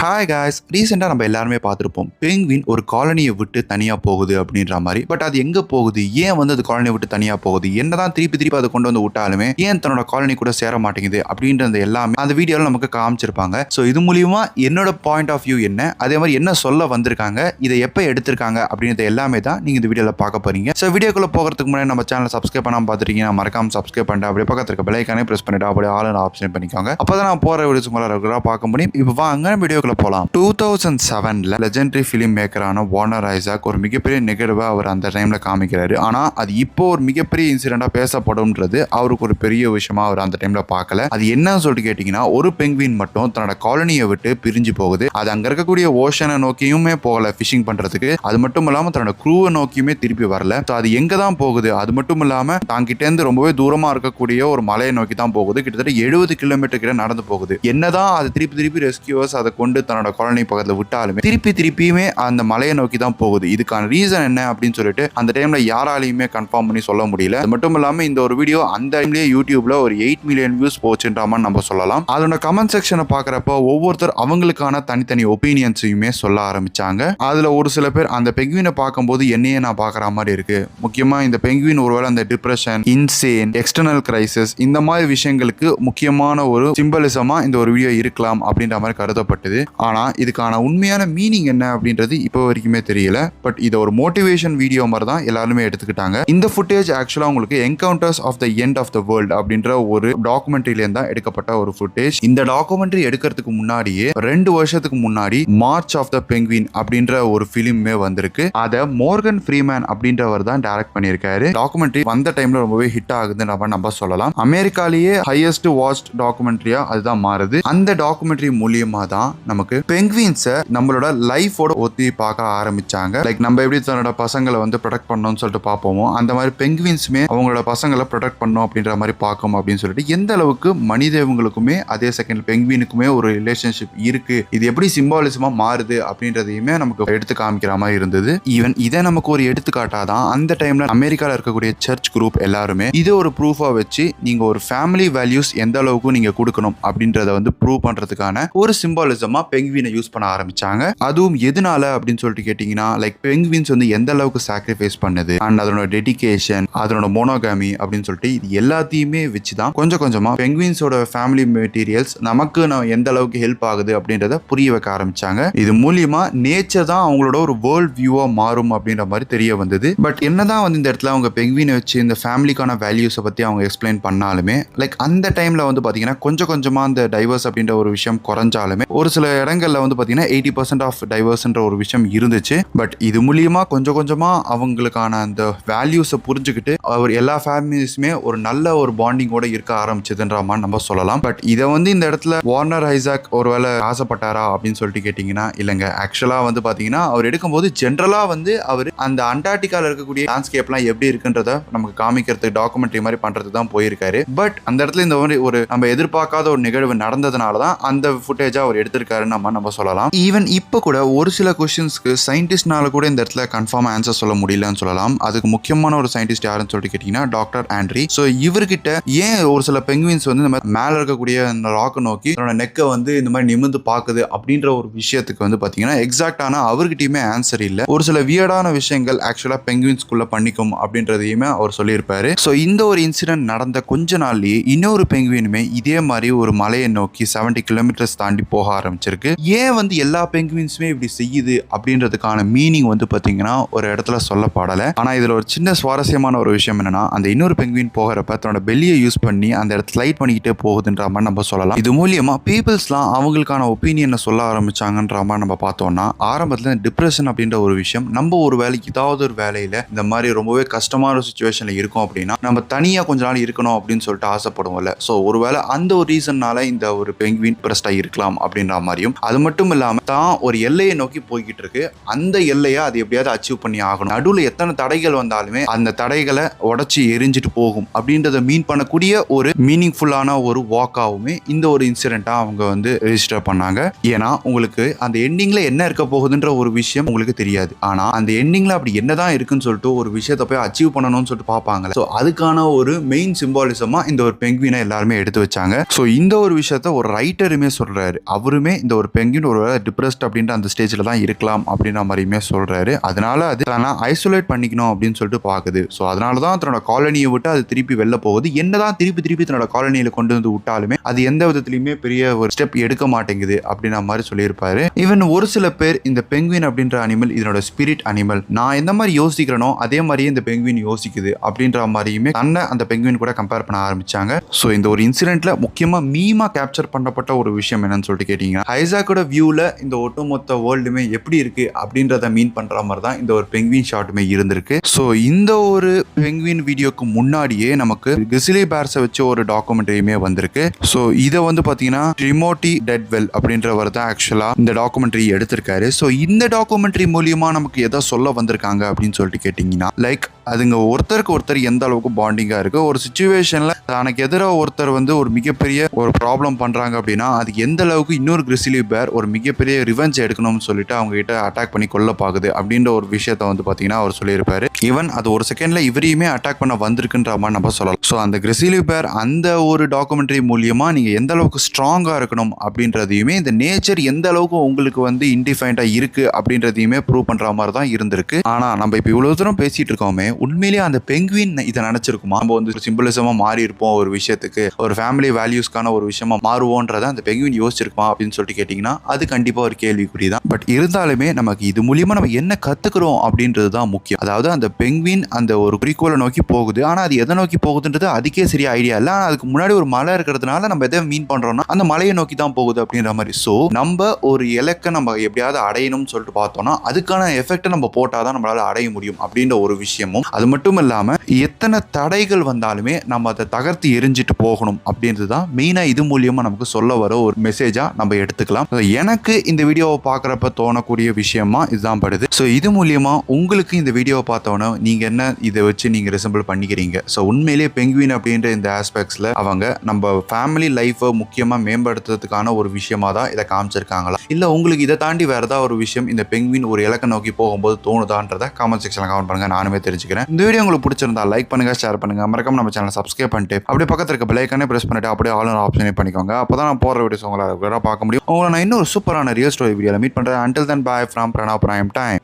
Hi guys ரீசெண்டாக நம்ம எல்லாருமே பார்த்துருப்போம். பெங்குவின் ஒரு காலனியை விட்டு தனியாக போகுது அப்படின்ற மாதிரி. பட் அது எங்கே போகுது? ஏன் வந்து அது காலனியை விட்டு தனியாக போகுது? என்னதான் திருப்பி திருப்பி அதை கொண்டு வந்து விட்டாலுமே ஏன் தன்னோட காலனி கூட சேர மாட்டேங்குது? அப்படின்றது எல்லாமே அந்த வீடியோவில் நமக்கு காமிச்சிருப்பாங்க. ஸோ இது மூலியமா என்னோட பாயிண்ட் ஆஃப் வியூ என்ன? அதே மாதிரி என்ன சொல்ல வந்திருக்காங்க? இதை எப்போ எடுத்திருக்காங்க? அப்படின்றது எல்லாமே தான் நீங்கள் இந்த வீடியோவில் பார்க்க போறீங்க. ஸோ வீடியோக்குள்ளே போகிறதுக்கு முன்னாடி நம்ம சேனல் சப்ஸ்கிரைப் பண்ணாமல் பார்த்துருக்கீங்க மறக்காம சப்ஸ்கிரைப் பண்ணிட்டு அப்படியே பக்கத்துக்கு இருக்க பெலைக்கானே ப்ரெஸ் பண்ணிட்டு அப்படியே ஆல் ஆப்ஷன் பண்ணிக்கோங்க. அப்போ தான் நான் போகிற வீடியோஸ் உங்களால் ரெகுலராக பார்க்க முடியும். இப்போ வாங்க வீடியோ வீடியோக்குள்ள போகலாம் டூ தௌசண்ட் செவனில் லெஜெண்டரி ஃபிலிம் மேக்கரான வார்னர் ஐசாக் ஒரு மிகப்பெரிய நிகழ்வை அவர் அந்த டைமில் காமிக்கிறாரு. ஆனால் அது இப்போ ஒரு மிகப்பெரிய இன்சிடெண்ட்டாக பேசப்படும்ன்றது அவருக்கு ஒரு பெரிய விஷயமா அவர் அந்த டைமில் பார்க்கல. அது என்னன்னு சொல்லிட்டு கேட்டிங்கன்னா ஒரு பெங்குவின் மட்டும் தன்னோட காலனியை விட்டு பிரிஞ்சு போகுது. அது அங்கே இருக்கக்கூடிய ஓஷனை நோக்கியுமே போகல ஃபிஷிங் பண்ணுறதுக்கு அது மட்டும் இல்லாமல் தன்னோட குரூவை நோக்கியுமே திருப்பி வரல. ஸோ அது எங்கே தான் போகுது? அது மட்டும் இல்லாமல் தாங்கிட்டேருந்து ரொம்பவே தூரமாக இருக்கக்கூடிய ஒரு மலையை நோக்கி தான் போகுது. கிட்டத்தட்ட எழுபது கிலோமீட்டர் கிட்ட நடந்து போகுது. என்னதான் அது திருப்பி திருப்பி ரெஸ்கியூவர்ஸ் அதை கொண்டு தன்னோட காலனி பக்கத்தில் விட்டாலுமே திருப்பி திருப்பியுமே அந்த மலையை நோக்கி தான் போகுது. இதுக்கான ரீசன் என்ன அப்படின்னு சொல்லிட்டு அந்த டைம்ல யாராலையுமே கன்ஃபார்ம் பண்ணி சொல்ல முடியல. அது மட்டும் இல்லாம இந்த ஒரு வீடியோ அந்த டைம்லயே யூடியூப்ல ஒரு எயிட் மில்லியன் வியூஸ் போச்சுன்ற நம்ம சொல்லலாம். அதோட கமெண்ட் செக்ஷனை பாக்குறப்ப ஒவ்வொருத்தர் அவங்களுக்கான தனித்தனி ஒப்பீனியன்ஸையுமே சொல்ல ஆரம்பிச்சாங்க. அதுல ஒரு சில பேர் அந்த பெங்குவினை பார்க்கும்போது என்னையே நான் பார்க்குற மாதிரி இருக்கு. முக்கியமா இந்த பெங்குவின் ஒருவேளை அந்த டிப்ரெஷன் இன்சேன் எக்ஸ்டர்னல் கிரைசிஸ் இந்த மாதிரி விஷயங்களுக்கு முக்கியமான ஒரு சிம்பலிசமா இந்த ஒரு வீடியோ இருக்கலாம் அப்படின்ற மாதிரி கருதப்பட்டது. ஆனா இதுக்கான உண்மையான மீனிங் என்ன அப்படின்றது இப்போ வரைக்குமே தெரியல. பட் இதை ஒரு மோட்டிவேஷன் வீடியோ மாதிரி தான் எல்லாருமே எடுத்துக்கிட்டாங்க. இந்த ஃபுட்டேஜ் ஆக்சுவலா உங்களுக்கு encounters of the end of the world அப்படின்ற ஒரு டாக்குமெண்ட்ரிலேருந்து தான் எடுக்கப்பட்ட ஒரு ஃபுட்டேஜ் இந்த டாக்குமெண்ட்ரி எடுக்கிறதுக்கு முன்னாடியே ரெண்டு வருஷத்துக்கு முன்னாடி மார்ச் ஆஃப் த பெங்குவின் அப்படின்ற ஒரு ஃபிலிமே வந்திருக்கு. அதை மோர்கன் ஃப்ரீமேன் அப்படின்றவர் தான் டைரக்ட் பண்ணியிருக்காரு. டாக்குமெண்ட்ரி வந்த டைம்ல ரொம்பவே ஹிட் ஆகுதுன்னு நம்ம நம்ம சொல்லலாம். அமெரிக்காலேயே ஹையஸ்ட் வாட்ச் டாக்குமெண்ட்ரியா அதுதான் மாறுது. அந்த டாக்குமெண்ட்ரி மூலியமா தான் நமக்கு பெங்குவின்ஸை நம்மளோட லைஃபோட ஒத்தி பார்க்க ஆரம்பிச்சாங்க. லைக் நம்ம எப்படி தன்னோட பசங்களை வந்து ப்ரொடெக்ட் பண்ணோம்னு சொல்லிட்டு பார்ப்போமோ அந்த மாதிரி பெங்குவின்ஸுமே அவங்களோட பசங்களை ப்ரொடெக்ட் பண்ணணும் அப்படின்ற மாதிரி பார்க்கணும் அப்படின்னு சொல்லிட்டு எந்த அளவுக்கு மனிதவங்களுக்குமே அதே செகண்ட் பெங்குவினுக்குமே ஒரு ரிலேஷன்ஷிப் இருக்கு இது எப்படி சிம்பாலிசமா மாறுது அப்படின்றதையுமே நமக்கு எடுத்து காமிக்கிற மாதிரி இருந்தது. ஈவன் இதை நமக்கு ஒரு எடுத்துக்காட்டாதான் அந்த டைம்ல அமெரிக்கால இருக்கக்கூடிய சர்ச் குரூப் எல்லாருமே இதை ஒரு ப்ரூஃபா வச்சு நீங்க ஒரு ஃபேமிலி வேல்யூஸ் எந்த அளவுக்கு நீங்க கொடுக்கணும் அப்படின்றத வந்து ப்ரூவ் பண்றதுக்கான ஒரு சிம்பாலிசமா பெங்குவினை யூஸ் பண்ண ஆரம்பிச்சாங்க. அதுவும் எதனால அப்படின்னு சொல்லிட்டு கேட்டிங்கன்னா லைக் பெங்குவின்ஸ் வந்து எந்த அளவுக்கு சாக்ரிஃபைஸ் பண்ணுது? அண்ட் அதனோட டெடிகேஷன் அதனோட மோனோகாமி அப்படின்னு சொல்லிட்டு இது எல்லாத்தையுமே வச்சு தான் கொஞ்சம் கொஞ்சமா பெங்குவின்ஸோட ஃபேமிலி மெட்டீரியல்ஸ் நமக்கு நான் எந்த அளவுக்கு ஹெல்ப் ஆகுது அப்படின்றத புரிய வைக்க ஆரம்பிச்சாங்க. இது மூலியமா நேச்சர் தான் அவங்களோட ஒரு வேர்ல்ட் வியூவா மாறும் அப்படின்ற மாதிரி தெரிய வந்தது. பட் என்னதான் வந்து இந்த இடத்துல அவங்க பெங்குவினை வச்சு இந்த ஃபேமிலிக்கான வேல்யூஸை பத்தி அவங்க எக்ஸ்பிளைன் பண்ணாலுமே லைக் அந்த டைம்ல வந்து பாத்தீங்கன்னா கொஞ்சம் கொஞ்சமா அந்த டைவர்ஸ் அப்படின்ற ஒரு விஷயம் குறைஞ்சாலுமே ஒரு சில இடங்களில் வந்து பார்த்தீங்கன்னா எயிட்டி பர்சன்ட் ஆஃப் டைவர்ஸ்ன்ற ஒரு விஷயம் இருந்துச்சு. பட் இது மூலியமா கொஞ்சம் கொஞ்சமா அவங்களுக்கான அந்த வேல்யூஸை புரிஞ்சுக்கிட்டு அவர் எல்லா ஃபேமிலிஸுமே ஒரு நல்ல ஒரு பாண்டிங்கோட இருக்க ஆரம்பிச்சதுன்ற மாதிரி நம்ம சொல்லலாம். பட் இதை வந்து இந்த இடத்துல வார்னர் ஐசாக் ஒருவேளை ஆசைப்பட்டாரா அப்படின்னு சொல்லிட்டு கேட்டிங்கன்னா இல்லைங்க. ஆக்சுவலாக வந்து பார்த்தீங்கன்னா அவர் எடுக்கும்போது ஜென்ரலாக வந்து அவர் அந்த அண்டார்டிகாவில் இருக்கக்கூடிய லேண்ட்ஸ்கேப்லாம் எப்படி இருக்குன்றத நமக்கு காமிக்கிறதுக்கு டாக்குமெண்ட்ரி மாதிரி பண்ணுறது தான் போயிருக்காரு. பட் அந்த இடத்துல இந்த மாதிரி ஒரு நம்ம எதிர்பார்க்காத ஒரு நிகழ்வு நடந்ததுனால தான் அந்த ஃபுட்டேஜாக அவர் எடுத்திருக்காரு நம்ம நம்ம சொல்லலாம். ஈவன் இப்போ கூட ஒரு சில கொஸ்டின்ஸ்க்கு சயின்டிஸ்ட்னால கூட இந்த இடத்துல கன்ஃபார்ம் ஆன்சர் சொல்ல முடியலன்னு சொல்லலாம். அதுக்கு முக்கியமான ஒரு சயின்டிஸ்ட் யாருன்னு சொல்லிட்டு கேட்டிங்கன்னா டாக்டர் ஆண்ட்ரி ஸோ இவர்கிட்ட ஏன் ஒரு சில பெங்குவின்ஸ் வந்து இந்த மாதிரி மேலே இருக்கக்கூடிய அந்த ராக்கை நோக்கி தன்னோட நெக்கை வந்து இந்த மாதிரி நிமிர்ந்து பார்க்குது அப்படின்ற ஒரு விஷயத்துக்கு வந்து பார்த்தீங்கன்னா எக்ஸாக்டான அவர்கிட்டயுமே ஆன்சர் இல்லை. ஒரு சில வியர்டான விஷயங்கள் ஆக்சுவலாக பெங்குவின்ஸ்குள்ள பண்ணிக்கும் அப்படின்றதையுமே அவர் சொல்லியிருப்பாரு. ஸோ இந்த ஒரு இன்சிடென்ட் நடந்த கொஞ்ச நாள்லயே இன்னொரு பெங்குவினுமே இதே மாதிரி ஒரு மலையை நோக்கி செவன்டி கிலோமீட்டர்ஸ் தாண்டி போக ஆரம்பிச்சிருக்கு. ஏன் வந்து எல்லா பெங்குவின்ஸுமே இப்படி செய்யுது அப்படின்றதுக்கான மீனிங் வந்து பார்த்தீங்கன்னா ஒரு இடத்துல சொல்லப்படலை. ஆனால் இதில் ஒரு சின்ன சுவாரஸ்யமான ஒரு விஷயம் என்னன்னா அந்த இன்னொரு பெங்குவின் போகிறப்ப தன்னோட பெல்லியை யூஸ் பண்ணி அந்த இடத்துல ஸ்லைட் பண்ணிக்கிட்டே போகுதுன்ற மாதிரி நம்ம சொல்லலாம். இது மூலியமா பீப்புள்ஸ்லாம் அவங்களுக்கான ஒப்பீனியனை சொல்ல ஆரம்பிச்சாங்கன்ற மாதிரி நம்ம பார்த்தோம்னா ஆரம்பத்தில் டிப்ரெஷன் அப்படின்ற ஒரு விஷயம் நம்ம ஒரு வேலைக்கு ஏதாவது ஒரு வேலையில் இந்த மாதிரி ரொம்பவே கஷ்டமான ஒரு இருக்கும் அப்படின்னா நம்ம தனியாக கொஞ்ச நாள் இருக்கணும் அப்படின்னு சொல்லிட்டு ஆசைப்படுவோம்ல. ஸோ ஒருவேளை அந்த ஒரு ரீசன்னால இந்த ஒரு பெங்குவின் பிரஸ்டாக இருக்கலாம் அப்படின்ற மாதிரி மாதிரியும் அது மட்டும் இல்லாமல் தான் ஒரு எல்லையை நோக்கி போய்கிட்டு இருக்கு அந்த எல்லையை அது எப்படியாவது அச்சீவ் பண்ணி ஆகணும். நடுவில் எத்தனை தடைகள் வந்தாலுமே அந்த தடைகளை உடச்சி எரிஞ்சிட்டு போகும். அப்படின்றத மீன் பண்ணக்கூடிய ஒரு மீனிங்ஃபுல்லான ஒரு வாக்காகவுமே இந்த ஒரு இன்சிடெண்ட்டாக அவங்க வந்து ரெஜிஸ்டர் பண்ணாங்க. ஏன்னா உங்களுக்கு அந்த எண்டிங்கில் என்ன இருக்க போகுதுன்ற ஒரு விஷயம் உங்களுக்கு தெரியாது. ஆனால் அந்த எண்டிங்கில் அப்படி என்னதான் இருக்குன்னு சொல்லிட்டு ஒரு விஷயத்தை போய் அச்சீவ் பண்ணணும்னு சொல்லிட்டு பார்ப்பாங்க. ஸோ அதுக்கான ஒரு மெயின் சிம்பாலிசமாக இந்த ஒரு பெங்குவினை எல்லாருமே எடுத்து வச்சாங்க. ஸோ இந்த ஒரு விஷயத்த ஒரு ரைட்டருமே சொல்கிறாரு அவருமே இந்த ஒரு பெங்கின் ஒரு டிப்ரெஸ்ட் அப்படின்ற அந்த ஸ்டேஜில் தான் இருக்கலாம் அப்படின்ற மாதிரியுமே சொல்கிறாரு அதனால அது தானே ஐசோலேட் பண்ணிக்கணும் அப்படின்னு சொல்லிட்டு பார்க்குது ஸோ அதனால தான் தன்னோட காலனியை விட்டு அது திருப்பி வெளில போகுது. என்னதான் திருப்பி திருப்பி தன்னோட காலனியில் கொண்டு வந்து விட்டாலுமே அது எந்த விதத்துலையுமே பெரிய ஒரு ஸ்டெப் எடுக்க மாட்டேங்குது அப்படின்ற மாதிரி சொல்லியிருப்பாரு. ஈவன் ஒரு சில பேர் இந்த பெங்குவின் அப்படின்ற அனிமல் இதனோட ஸ்பிரிட் அனிமல் நான் எந்த மாதிரி யோசிக்கிறேனோ அதே மாதிரியே இந்த பெங்குவின் யோசிக்குது அப்படின்ற மாதிரியுமே தன்னை அந்த பெங்குவின் கூட கம்பேர் பண்ண ஆரம்பிச்சாங்க. ஸோ இந்த ஒரு இன்சிடென்ட்ல முக்கியமாக மீமா கேப்சர் பண்ணப்பட்ட ஒரு விஷயம் என்னன்னு சொல்லிட்டு கேட்டீங்கன்னா ஐசாக்கோட வியூவில் இந்த ஒட்டுமொத்த வேர்ல்டுமே எப்படி இருக்குது அப்படின்றத மீன் பண்ணுற மாதிரி தான் இந்த ஒரு பெங்குவின் ஷாட்டுமே இருந்திருக்கு. ஸோ இந்த ஒரு பெங்குவின் வீடியோக்கு முன்னாடியே நமக்கு கிசிலி பேர்ஸை வச்சு ஒரு டாக்குமெண்ட்ரியுமே வந்திருக்கு. ஸோ இதை வந்து பார்த்தீங்கன்னா ட்ரிமோட்டி டெட்வெல் அப்படின்றவர் தான் ஆக்சுவலாக இந்த டாக்குமெண்ட்ரி எடுத்திருக்காரு. ஸோ இந்த டாக்குமெண்ட்ரி மூலியமாக நமக்கு எதை சொல்ல வந்திருக்காங்க அப்படின்னு சொல்லிட்டு கேட்டிங்கன்னா லைக் அதுங்க ஒருத்தருக்கு ஒருத்தர் எந்த அளவுக்கு பாண்டிங்காக இருக்குது ஒரு சுச்சுவேஷனில் தனக்கு எதிராக ஒருத்தர் வந்து ஒரு மிகப்பெரிய ஒரு ப்ராப்ளம் பண்ணுறாங்க அப்படின்னா அது எந்த அளவுக்கு இன்னொரு கிறிஸ்லி பேர் ஒரு மிகப்பெரிய ரிவெஞ்ச் எடுக்கணும்னு சொல்லிட்டு அவங்ககிட்ட அட்டாக் பண்ணி கொல்ல பார்க்குது அப்படின்ற ஒரு விஷயத்த வந்து பார்த்தீங்கன்னா அவர் சொல்லியிருப்பார். ஈவன் அது ஒரு செகண்டில் இவரையுமே அட்டாக் பண்ண வந்திருக்குன்ற மாதிரி நம்ம சொல்லலாம். ஸோ அந்த கிறிஸ்லி பேர் அந்த ஒரு டாக்குமெண்ட்ரி மூலியமாக நீங்கள் எந்த அளவுக்கு ஸ்ட்ராங்காக இருக்கணும் அப்படின்றதையுமே இந்த நேச்சர் எந்த அளவுக்கு உங்களுக்கு வந்து இன்டிஃபைண்டாக இருக்குது அப்படின்றதையுமே ப்ரூவ் பண்ணுற மாதிரி தான் இருந்திருக்கு. ஆனால் நம்ம இப்போ இவ்வளோ தூரம் பேசிகிட்டு இருக்கோமே உண்மையிலேயே அந்த பெங்குவின் இதை நினைச்சிருக்குமா? நம்ம வந்து சிம்பிளிசமா மாறி இருப்போம் ஒரு விஷயத்துக்கு. ஒரு ஃபேமிலி வேல்யூஸ்க்கான ஒரு விஷயமா மாறுவோன்றதை அந்த பெங்குவின் யோசிச்சிருக்குமா அப்படின்னு சொல்லிட்டு கேட்டிங்கன்னா அது கண்டிப்பா ஒரு கேள்விக்குறி தான் பட் இருந்தாலுமே நமக்கு இது மூலியமா நம்ம என்ன கத்துக்கிறோம் அப்படின்றது தான் முக்கியம். அதாவது அந்த பெங்குவின் அந்த ஒரு குறிக்கோளை நோக்கி போகுது. ஆனா அது எதை நோக்கி போகுதுன்றது அதுக்கே சரியா ஐடியா இல்லை. ஆனால் அதுக்கு முன்னாடி ஒரு மலை இருக்கிறதுனால நம்ம எதை மீன் பண்றோம்னா அந்த மலையை நோக்கி தான் போகுது அப்படின்ற மாதிரி. ஸோ நம்ம ஒரு இலக்கை நம்ம எப்படியாவது அடையணும்னு சொல்லிட்டு பார்த்தோம்னா அதுக்கான எஃபெக்ட்டை நம்ம போட்டால் தான் நம்மளால அடைய முடியும் அப்படின்ற ஒரு விஷயமும் அது மட்டும் இல்லாமல் எத்தனை தடைகள் வந்தாலுமே நம்ம அதை தகர்த்து எரிஞ்சிட்டு போகணும் அப்படின்றது தான் மெயினாக இது மூலியமாக நமக்கு சொல்ல வர ஒரு மெசேஜாக நம்ம எடுத்துக்கலாம். எனக்கு இந்த வீடியோவை பார்க்குறப்ப தோணக்கூடிய விஷயமா இதுதான் படுது. ஸோ இது மூலியமாக உங்களுக்கு இந்த வீடியோவை பார்த்தோன்னே நீங்கள் என்ன இதை வச்சு நீங்கள் ரிசம்பிள் பண்ணிக்கிறீங்க? ஸோ உண்மையிலேயே பெங்குவின் அப்படின்ற இந்த ஆஸ்பெக்ட்ஸில் அவங்க நம்ம ஃபேமிலி லைஃப்பை முக்கியமாக மேம்படுத்துறதுக்கான ஒரு விஷயமா தான் இதை காமிச்சிருக்காங்களா? இல்லை உங்களுக்கு இதை தாண்டி வேறு ஏதாவது ஒரு விஷயம் இந்த பெங்குவின் ஒரு இலக்கை நோக்கி போகும்போது தோணுதான்றதை காமெண்ட் செக்ஷனில் கமெண்ட் பண்ணுங்கள் நானுமே தெரிஞ்சுக்கிறேன். இந்த வீடியோ உங்களுக்கு பிடிச்சிருந்தா லைக் பண்ணுங்க ஷேர் பண்ணுங்க. மறக்காம நம்ம சேனல் சப்ஸ்கிரைப் பண்ணிட்டு அப்படியே பக்கத்துல இருக்க பிள்ளைக்கானே பிரஸ் பண்ணிட்டு அப்படியே ஆளுநர் ஆப்ஷனே பண்ணிக்கோங்க. அப்போ நான் போற வீடியோஸ் உங்களால் பார்க்க முடியும். உங்களை நான் இன்னொரு சூப்பரான ரியல் ஸ்டோரி வீடியோவில் மீட் பண்ணுறேன் அண்டில் தன் பாய் ஃப்ரம் பிரணா பிரைம் டைம்